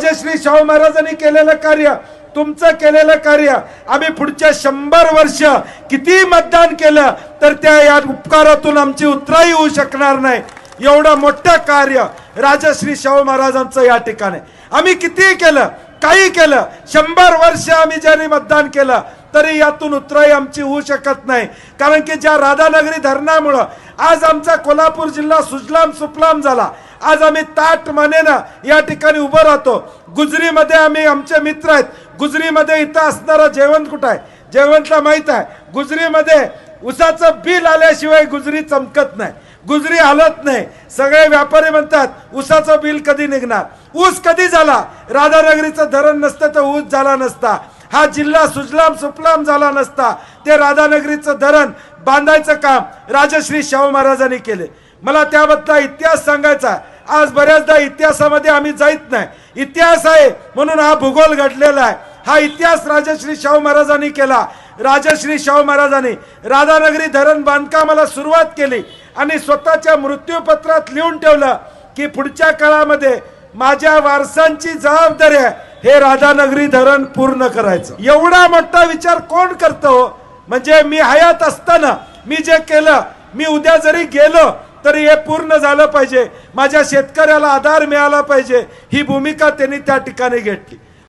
राजश्री शाहू महाराजांनी केलेलं कार्य तुमचं केलेलं कार्य आम्ही पुढच्या शंभर वर्ष किती मतदान केलं तर त्या या उपकारातून आमची उतराई होऊ शकणार नाही. एवढं मोठं कार्य राजश्री शाहू महाराजांचं या ठिकाणी. आम्ही किती केलं काही केलं शंभर वर्ष आम्ही ज्यांनी मतदान केलं तरी यातून उतराई आमची होऊ शकत नाही. कारण की ज्या राधानगरी धरणामुळं आज आमचा कोल्हापूर जिल्हा सुजलाम सुफलाम झाला आज आम्ही ताट मानेनं या ठिकाणी उभं राहतो. गुजरीमध्ये आम्ही आमचे मित्र आहेत. गुजरीमध्ये इथं असणारा जेवण कुठं आहे? जेवणला माहीत आहे. गुजरीमध्ये उसाचं बिल आल्याशिवाय गुजरी चमकत नाही. गुजरी हलत नाही. सगळे व्यापारी म्हणतात ऊसाचं बिल कधी निघणार? ऊस कधी झाला? राधानगरीचं धरण नसतं तर ऊस झाला नसता. हा जिल्हा सुजलाम सुफलाम झाला नसता. ते राधानगरीचं धरण बांधायचं काम राजश्री शाहू महाराजांनी केले. मला त्याबद्दल इतिहास सांगायचा आहे. आज बऱ्याचदा इतिहासामध्ये आम्ही जाईत नाही. इतिहास आहे म्हणून हा भूगोल घडलेला आहे. हा इतिहास राजश्री शाहू महाराजांनी केला. राजश्री शाहू महाराजांनी राधानगरी धरण बांधकामाला सुरुवात केली आणि स्वतःच्या मृत्यूपत्रात लिहून ठेवलं की पुढच्या काळामध्ये माझ्या वारसांची जबाबदारी आहे हे राधानगरी धरण पूर्ण करायचं. एवढा मोठा विचार कोण करतो हो? म्हणजे मी हयात असताना मी जे केलं मी उद्या जरी गेलो तरी हे पूर्ण झालं पाहिजे. माझ्या शेतकऱ्याला आधार मिळाला पाहिजे. ही भूमिका त्यांनी त्या ठिकाणी घेतली.